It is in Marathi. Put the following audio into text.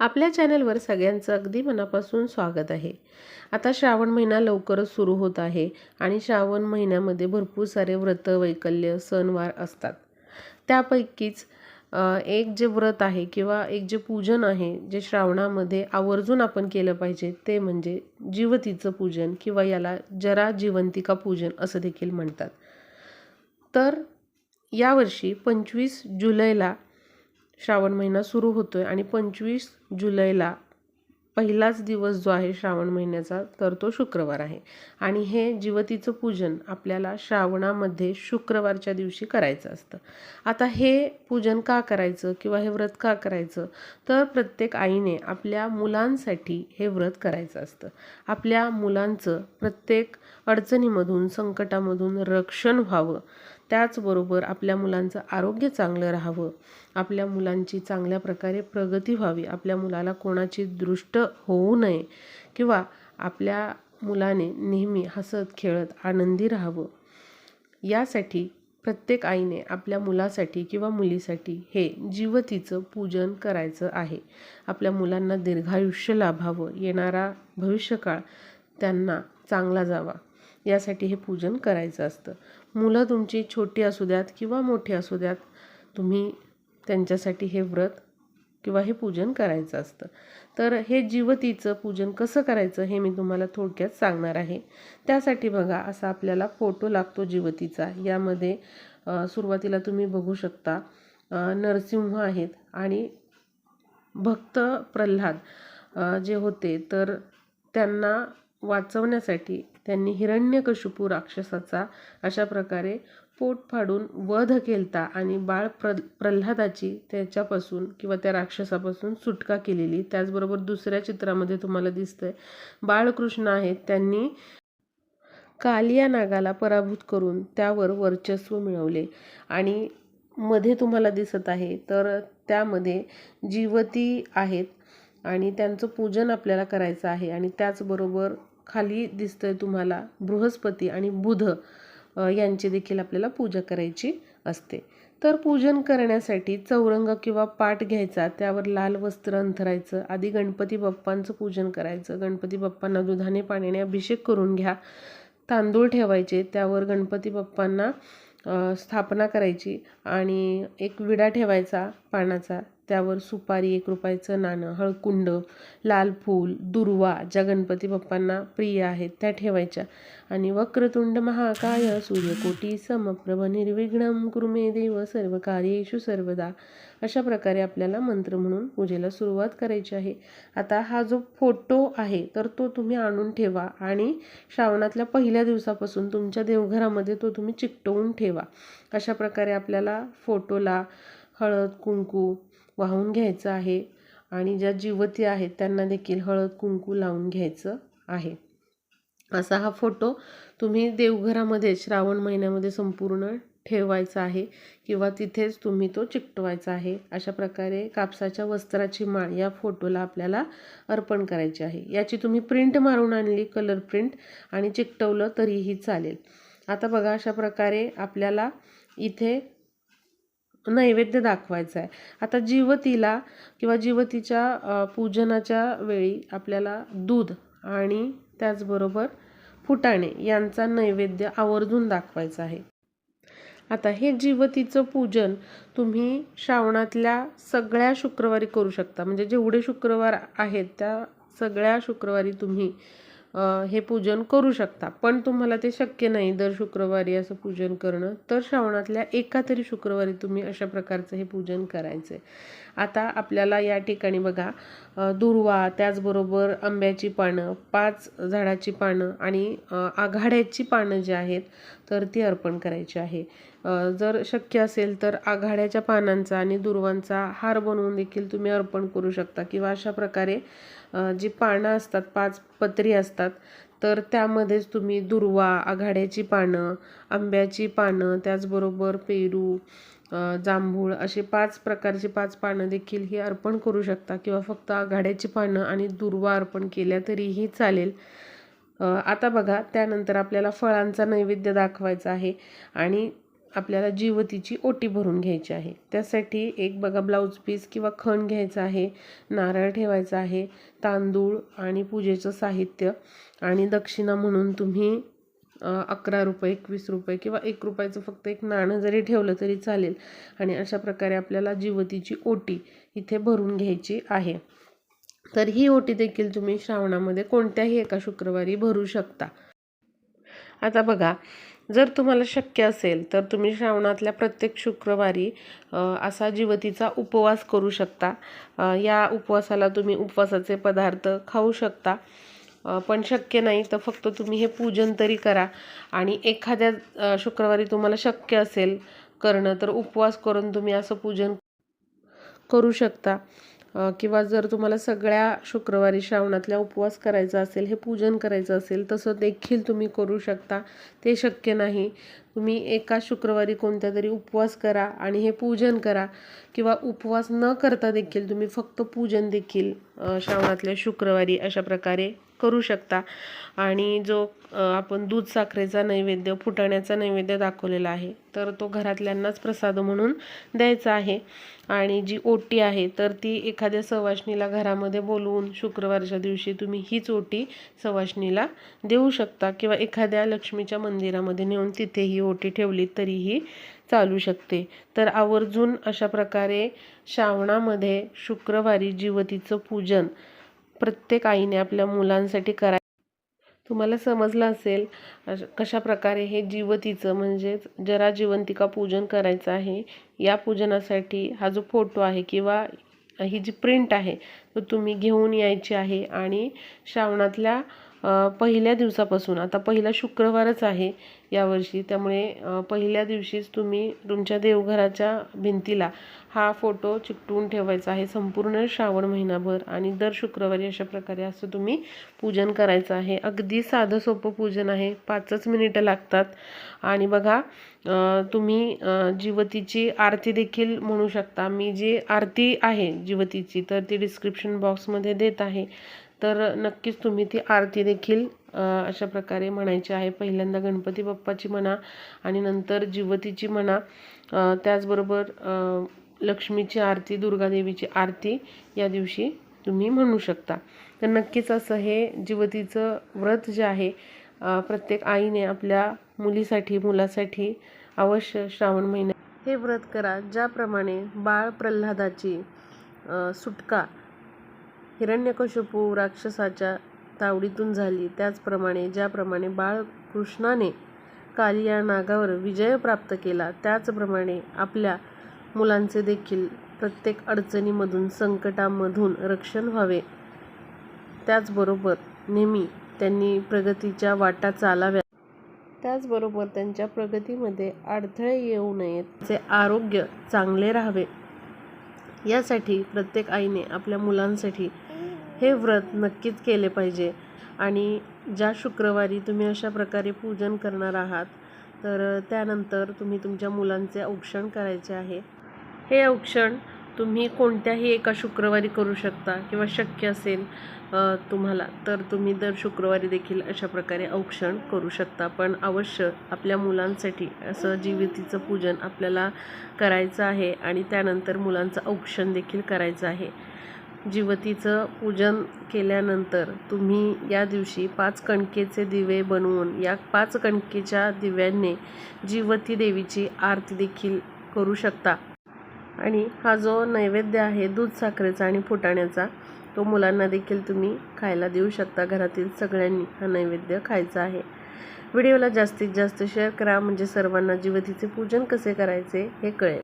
आपल्या चॅनलवर सगळ्यांचं अगदी मनापासून स्वागत आहे. आता श्रावण महिना लवकरच सुरू होत आहे आणि श्रावण महिन्यामध्ये भरपूर सारे व्रत वैकल्य सणवार असतात. त्यापैकीच एक जे व्रत आहे किंवा एक जे पूजन आहे जे श्रावणामध्ये आवर्जून आपण केलं पाहिजे ते म्हणजे जीवतीचं पूजन किंवा याला जरा जिवंतिका पूजन असं देखील म्हणतात. तर यावर्षी पंचवीस जुलैला श्रावण महिना सुरू होतो आहे आणि पंचवीस जुलैला पहिलाच दिवस जो आहे श्रावण महिन्याचा तर तो शुक्रवार आहे. आणि हे जीवतीचं पूजन आपल्याला श्रावणामध्ये शुक्रवारच्या दिवशी करायचं असतं. आता हे पूजन का करायचं किंवा हे व्रत का करायचं? तर प्रत्येक आईने आपल्या मुलांसाठी हे व्रत करायचं असतं. आपल्या मुलांचं प्रत्येक अडचणीमधून संकटामधून रक्षण व्हावं. त्याचबरोबर आपल्या मुलांचं आरोग्य चांगलं राहावं. आपल्या मुलांची चांगल्या प्रकारे प्रगती व्हावी. आपल्या मुलाला कोणाची दृष्ट होऊ नये किंवा आपल्या मुलाने नेहमी हसत खेळत आनंदी राहावं. यासाठी प्रत्येक आईने आपल्या मुलासाठी किंवा मुलीसाठी हे जीवतीचं पूजन करायचं आहे. आपल्या मुलांना दीर्घायुष्य लाभावं. येणारा भविष्यकाळ त्यांना चांगला जावा. यासाठी हे पूजन करायचं असतं. मुलं तुमची छोटी असू द्यात किंवा मोठी असू द्यात तुम्ही त्यांच्यासाठी हे व्रत किंवा हे पूजन करायचं असतं. तर हे जीवतीचं पूजन कसं करायचं हे मी तुम्हाला थोडक्यात सांगणार आहे. त्यासाठी बघा असा आपल्याला फोटो लागतो जीवतीचा. यामध्ये सुरुवातीला तुम्ही बघू शकता नरसिंह आहेत आणि भक्त प्रल्हाद जे होते तर त्यांना वाचवण्यासाठी त्यांनी हिरण्यकशिपू राक्षसाचा अशा प्रकारे पोट फाडून वध केलता आणि बाळ प्र प्रल्हादाची त्याच्यापासून किंवा त्या राक्षसापासून सुटका केलेली. त्याचबरोबर दुसऱ्या चित्रामध्ये तुम्हाला दिसतंय बाळकृष्ण आहेत त्यांनी कालिया नागाला पराभूत करून त्यावर वर्चस्व मिळवले. आणि मध्ये तुम्हाला दिसत आहे तर त्यामध्ये जीवती आहेत आणि त्यांचं पूजन आपल्याला करायचं आहे. आणि त्याचबरोबर खाली दिसतंय तुम्हाला बृहस्पती आणि बुध यांची देखील आपल्याला पूजा करायची असते. तर पूजन करण्यासाठी चौरंग किंवा पाट घ्यायचा त्यावर लाल वस्त्र अंथरायचं आधी गणपती बाप्पांचं पूजन करायचं गणपती बाप्पांना दुधाने पाण्याने अभिषेक करून घ्या. तांदूळ ठेवायचे त्यावर गणपती बाप्पांना स्थापना करायची. आणि एक विडा ठेवायचा पानाचा. त्यावर सुपारी एक रुपयाचं नाणं हळकुंड लाल फूल दुर्वा ज्या गणपती बाप्पांना प्रिय आहेत त्या ठेवायच्या. आणि वक्रतुंड महाकाय सूर्यकोटी समप्रभ निर्विघ्नम कुरुमे देव सर्व कार्येषु सर्वदा. अशा प्रकारे आपल्याला मंत्र म्हणून पूजेला सुरुवात करायची आहे. आता हा जो फोटो आहे तर तो तुम्ही आणून ठेवा आणि श्रावणातल्या पहिल्या दिवसापासून तुमच्या देवघरामध्ये तो तुम्ही चिकटवून ठेवा. अशा प्रकारे आपल्याला फोटोला हळद कुंकू वाहून घ्यायचं आहे आणि ज्या जीवती आहेत त्यांना देखील हळद कुंकू लावून घ्यायचं आहे. असा हा फोटो तुम्ही देवघरामध्ये श्रावण महिन्यामध्ये संपूर्ण ठेवायचा आहे किंवा तिथेच तुम्ही तो चिकटवायचा आहे. अशा प्रकारे कापसाच्या वस्त्राची माळ या फोटोला आपल्याला अर्पण करायची आहे. याची तुम्ही प्रिंट मारून आणली कलर प्रिंट आणि चिकटवलं तरीही चालेल. आता बघा अशा प्रकारे आपल्याला इथे नैवेद्य दाखवायचा आहे आता जीवतीला किंवा जीवतीच्या पूजनाच्या वेळी आपल्याला दूध आणि त्याचबरोबर फुटाणे यांचा नैवेद्य आवर्जून दाखवायचा आहे. आता हे जीवतीचं पूजन तुम्ही श्रावणातल्या सगळ्या शुक्रवारी करू शकता. म्हणजे जेवढे शुक्रवार आहेत त्या सगळ्या शुक्रवारी तुम्ही हे पूजन करू शकता. पण तुम्हाला ते शक्य नाही दर शुक्रवारी असं पूजन करणं. तर श्रावणातल्या एका तरी शुक्रवारी तुम्ही अशा प्रकारचं हे पूजन करायचं आहे आता आपल्याला या ठिकाणी बघा दुर्वा त्याचबरोबर आंब्याची पानं पाच झाडाची पानं आणि आघाड्याची पानं जी आहेत तर ती अर्पण करायची आहे. जर शक्य असेल तर आघाड्याच्या पानांचा आणि दुर्वांचा हार बनवून देखील तुम्ही अर्पण करू शकता किंवा अशा प्रकारे जी पानं असतात पाच पत्री असतात तर त्यामध्येच तुम्ही दुर्वा आघाड्याची पानं आंब्याची पानं त्याचबरोबर पेरू जांभूळ असे पाच प्रकारची पाच पानं देखील ही अर्पण करू शकता किंवा फक्त आघाड्याची पानं आणि दुर्वा अर्पण केल्या तरीही चालेल. आता बघा त्यानंतर आपल्याला फळांचा नैवेद्य दाखवायचा आहे आणि आपल्याला जीवतीची ओटी भरून घ्यायची आहे. त्यासाठी एक बघा ब्लाऊज पीस किंवा खण घ्यायचा आहे नारळ ठेवायचा आहे तांदूळ आणि पूजेचं साहित्य आणि दक्षिणा म्हणून तुम्ही अकरा रुपये एकवीस रुपये किंवा एक रुपयाचं फक्त एक नाणं जरी ठेवलं तरी चालेल आणि अशा प्रकारे आपल्याला जीवतीची ओटी इथे भरून घ्यायची आहे. तर ही ओटी देखील तुम्ही श्रावणामध्ये कोणत्याही एका शुक्रवारी भरू शकता. आता बघा जर तुम्हाला शक्य असेल तर तुम्ही श्रावणातल्या प्रत्येक शुक्रवारी असा जीवतीचा उपवास करू शकता. या उपवासाला तुम्ही उपवासाचे पदार्थ खाऊ शकता. पण शक्य नाही तर फक्त तुम्ही हे पूजन तरी करा. आणि एखाद्या शुक्रवारी तुम्हाला शक्य असेल करणं तर उपवास करून तुम्ही असं पूजन करू शकता. किंवा जर तुम्हाला सगळ्या शुक्रवारी श्रावणातल्या उपवास करायचा असेल हे पूजन करायचं असेल तसं देखील तुम्ही करू शकता. ते शक्य नाही. तुम्ही एका शुक्रवारी कोणत्या तरी उपवास करा आणि हे पूजन करा. किंवा उपवास न करता देखील तुम्ही फक्त पूजन देखील श्रावणातल्या शुक्रवारी अशा प्रकारे करू शकता. आणि जो आपण दूध साखरेचा नैवेद्य फुटाण्याचा नैवेद्य दाखवलेला आहे तर तो घरातल्यांनाच प्रसाद म्हणून द्यायचा आहे. आणि जी ओटी आहे तर ती एखाद्या सवाशणीला घरामध्ये बोलवून शुक्रवारच्या दिवशी तुम्ही हीच ओटी सवाशणीला देऊ शकता किंवा एखाद्या लक्ष्मीच्या मंदिरामध्ये नेऊन तिथे ही ओटी ठेवली तरीही चालू शकते. तर आवर्जून अशा प्रकारे श्रावणामध्ये शुक्रवारी जीवतीचं पूजन प्रत्येक आईने आपल्या मुलांसाठी कराय तुम्हाला समजलं असेल कशा प्रकारे हे जीवतीचं म्हणजेच जरा जिवंतिका पूजन करायचं आहे. या पूजनासाठी हा जो फोटो आहे किंवा ही जी प्रिंट आहे तो तुम्ही घेऊन यायची आहे आणि श्रावणातल्या पहिल्या दिवसापासून आता पहिला शुक्रवारच आहे यावर्षी. त्यामुळे पहिल्या दिवशीच तुम्ही तुमच्या देवघराच्या भिंतीला हा फोटो चिकटून ठेवायचा आहे. संपूर्ण श्रावण महिनाभर आणि दर शुक्रवारी अशा प्रकारे असं तुम्ही पूजन करायचं आहे. अगदी साधं सोपं पूजन आहे. पाचच मिनिटं लागतात. आणि बघा तुम्ही जिवतीची जीवतीची आरती देखील म्हणू शकता. मी जी आरती आहे जीवतीची तर ती डिस्क्रिप्शन बॉक्समध्ये देत आहे. तर नक्कीच तुम्ही ती आरती देखील अशा प्रकारे म्हणायची आहे. पहिल्यांदा गणपती बाप्पाची म्हणा आणि नंतर जिवतीची म्हणा त्याचबरोबर लक्ष्मीची आरती दुर्गादेवीची आरती या दिवशी तुम्ही म्हणू शकता. तर नक्कीच असं हे जिवतीचं व्रत जे आहे प्रत्येक आईने आपल्या मुलीसाठी मुलासाठी अवश्य श्रावण महिन्यात हे व्रत करा. ज्याप्रमाणे बाळ प्रल्हादाची सुटका हिरण्यकशपू राक्षसाच्या तावडीतून झाली. त्याचप्रमाणे ज्याप्रमाणे बाळकृष्णाने कालिया नागावर विजय प्राप्त केला त्याचप्रमाणे आपल्या मुलांचे देखील प्रत्येक अडचणीमधून संकटामधून रक्षण व्हावे. त्याचबरोबर नेहमी त्यांनी प्रगतीच्या वाटा चालाव्या त्याचबरोबर त्यांच्या प्रगतीमध्ये अडथळे येऊ नयेत त्याचे आरोग्य चांगले राहावे. यासाठी प्रत्येक आईने आपल्या मुलांसाठी हे व्रत नक्कीच केले पाहिजे. आणि ज्या शुक्रवारी तुम्ही अशा प्रकारे पूजन करणार आहात तर त्यानंतर तुम्ही तुमच्या मुलांचे औक्षण करायचे आहे. हे औक्षण तुम्ही कोणत्याही एका शुक्रवारी करू शकता किंवा शक्य असेल तुम्हाला तर तुम्ही दर शुक्रवारी देखील अशा प्रकारे औक्षण करू शकता. पण अवश्य आपल्या मुलांसाठी असं जीवितीचं पूजन आपल्याला करायचं आहे आणि त्यानंतर मुलांचं औक्षण देखील करायचं आहे. जीवतीचं पूजन केल्यानंतर तुम्ही या दिवशी पाच कणकेचे दिवे बनवून या पाच कणकेच्या दिव्यांनी जीवती देवीची आरती देखील करू शकता. आणि हा जो नैवेद्य आहे दूध साखरेचा आणि फुटाण्याचा तो मुलांना देखील तुम्ही खायला देऊ शकता. घरातील सगळ्यांनी हा नैवेद्य खायचा आहे. व्हिडिओला जास्तीत जास्त शेअर करा. म्हणजे सर्वांना जिवतीचे पूजन कसे करायचे हे कळेल.